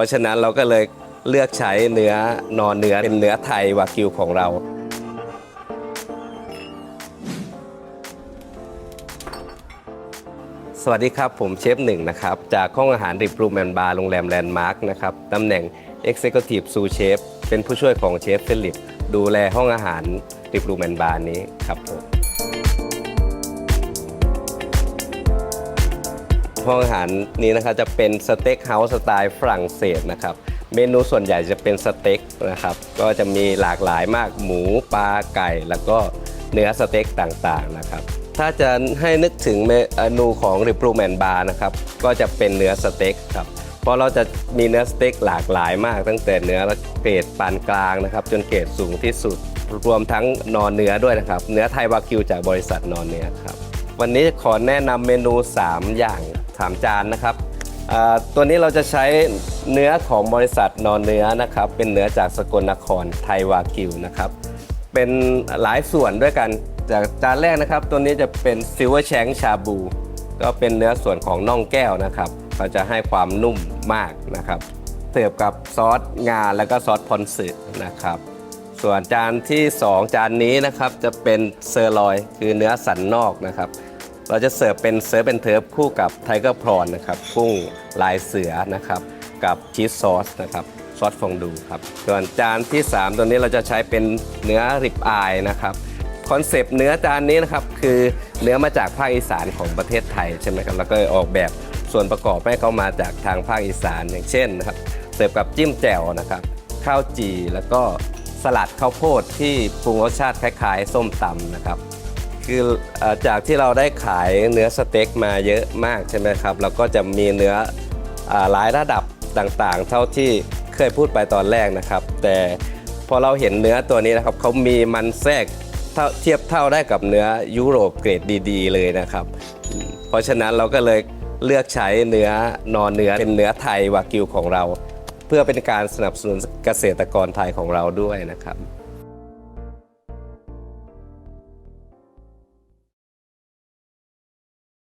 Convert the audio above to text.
ราะฉะนั้นเราก็เลยเลือกใช้เนื้อนอนเนื้อเป็นเนื้อไทยวากิวของเรา สวัสดีครับผมเชฟหนึ่งนะครับ จากห้องอาหารริบรูแมนบาร์โรงแรมแลนด์มาร์กนะครับตำแหน่ง Executive Sous Chef เป็นผู้ช่วยของเชฟเฟลิปดูแลห้องอาหารริบรูแมนบาร์นี้ครับผม ห้องอาหารนี้นะครับจะเป็นสเต็กเฮาส์สไตล์ฝรั่งเศสนะครับ เมนูส่วนใหญ่จะเป็นสเต็กนะครับ ก็จะมีหลากหลายมากหมูปลาไก่ แล้วก็เนื้อสเต็กต่างๆนะครับ ถ้าจะให้นึกถึงเมนูของริปรูแมนบาร์นะครับ ก็จะเป็นเนื้อสเต็กครับเพราะเราจะมีเนื้อสเต็กหลากหลายมาก ตั้งแต่เนื้อเกรดปานกลางนะครับ จนเกรดสูงที่สุดรวมทั้งนอนเนื้อด้วยนะครับ เนื้อไทยวากิวจากบริษัทนอนเนื้อครับ วันนี้ขอแนะนำเมนู 3 อย่าง 3 จานนะครับตัวนี้เราจะใช้เนื้อของบริษัทนอนเนื้อนะครับ เป็นเนื้อจากสกลนครไทยวากิวนะครับ เป็นหลายส่วนด้วยกันจากจานแรกนะครับ ตัวนี้จะเป็นซิลเวอร์แชงชาบู ก็เป็นเนื้อส่วนของน่องแก้วนะครับก็จะให้ความนุ่มมากนะครับเสิร์ฟกับซอสงาแล้วก็ซอสพอนสึนะครับ ส่วนจานที่ 2 จานนี้นะครับจะเป็นเซอร์ลอยคือเนื้อสันนอกนะครับ เราจะเสิร์ฟเป็นเซิร์ฟเป็นเทิร์ฟคู่กับไทเกอร์พรอนนะครับกุ้งลายเสือนะครับกับชีสซอสนะครับซอสฟองดูครับส่วนจานที่ 3 ตัวนี้เราจะใช้เป็นเนื้อริบอายนะครับคอนเซปต์เนื้อจานนี้นะครับคือเนื้อมาจากภาคอีสานของประเทศไทยใช่ไหมครับแล้วก็ออกแบบส่วนประกอบให้เขามาจากทางภาคอีสานอย่างเช่นนะครับเสิร์ฟกับจิ้มแจ่วนะครับข้าวจี่แล้วก็สลัดข้าวโพดที่ปรุงรสชาติคล้ายๆ ส้มตำนะครับ คือเอ่อจากที่เราได้ขายเนื้อสเต็กมาเยอะมากใช่ไหมครับเราก็จะมีเนื้ออาหลายระดับต่างๆ เท่าที่เคยพูดไปตอนแรกนะครับ แต่พอเราเห็นเนื้อตัวนี้นะครับเขามีมันแทรกเท่าเทียบเท่าได้กับเนื้อยุโรปเกรดดี ๆ เลยนะครับ เพราะฉะนั้นเราก็เลยเลือกใช้เนื้อนอนเนื้อเป็นเนื้อไทยวากิวของเรา เพื่อเป็นการสนับสนุนเกษตรกรไทยของเราด้วยนะครับ